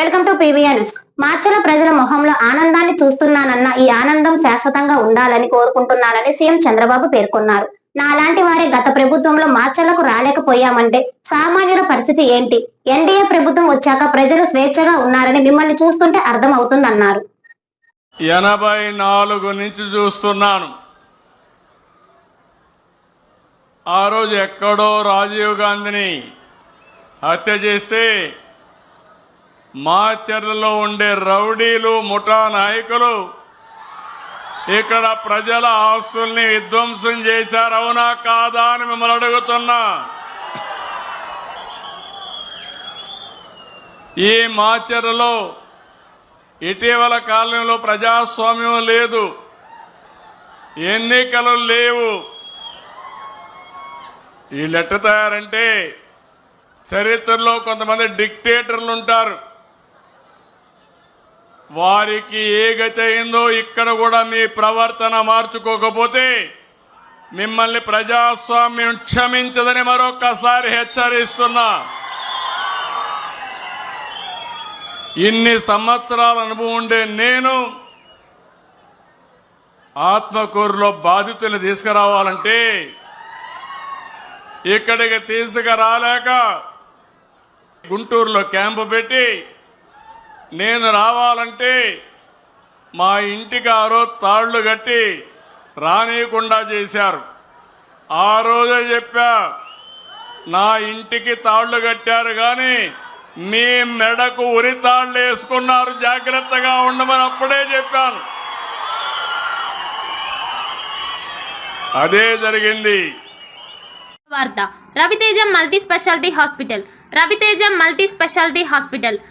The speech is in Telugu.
Welcome to PVR news. మార్చల ప్రజల మొహంలో ఆనందాన్ని చూస్తున్నానన్న ఈ ఆనందం శాశ్వతంగా ఉండాలని కోరుకుంటున్నానని సీఎం చంద్రబాబు పేర్కొన్నారు. నాలాంటి వారే గత ప్రభుత్వంలో మార్చలకు రాలేకపోయామంటే సామాన్యుల పరిస్థితి ఏంటి? ఎన్డీఏ ప్రభుత్వం వచ్చాక ప్రజలు స్వేచ్ఛగా ఉన్నారని మిమ్మల్ని చూస్తుంటే అర్థం అవుతుందన్నారు ఎనభై నాలుగు నుంచి చూస్తున్నాను. ఆ రోజు ఎక్కడో రాజీవ్ గాంధీని హత్య చేస్తే మాచర్లలో ఉండే రౌడీలు ముఠా నాయకులు ఇక్కడ ప్రజల ఆస్తుల్ని విధ్వంసం చేశారు. అవునా కాదా అని మిమ్మల్ని అడుగుతున్నా. ఈ మాచర్లలో ఇటీవల కాలంలో ప్రజాస్వామ్యం లేదు. ఎన్నికలు లేవు. ఈ లెటర్ తయారంటే చరిత్రలో కొంతమంది డిక్టేటర్లు ఉంటారు. వారికి ఏ గతి అయిందో ఇక్కడ కూడా మీ ప్రవర్తన మార్చుకోకపోతే మిమ్మల్ని ప్రజాస్వామ్యం క్షమించదని మరొక్కసారి హెచ్చరిస్తున్నా. ఇన్ని సంవత్సరాల అనుభవం ఉండే నేను ఆత్మకూరులో బాధితులు తీసుకురావాలంటే ఇక్కడికి తీసుకురాలేక గుంటూరులో క్యాంపు పెట్టి నేను రావాలంటే మా ఇంటికి ఆ రోజు తాళ్ళు కట్టి రానియకుండా చేశారు. ఆ రోజే చెప్పా నా ఇంటికి తాళ్ళు కట్టారు కానీ మీ మెడకు ఉరి తాళ్ళు వేసుకున్నారు. జాగ్రత్తగా ఉండమని అప్పుడే చెప్పాను. అదే జరిగింది. వార్త. Raviteja multi speciality hospital. Raviteja multi speciality hospital.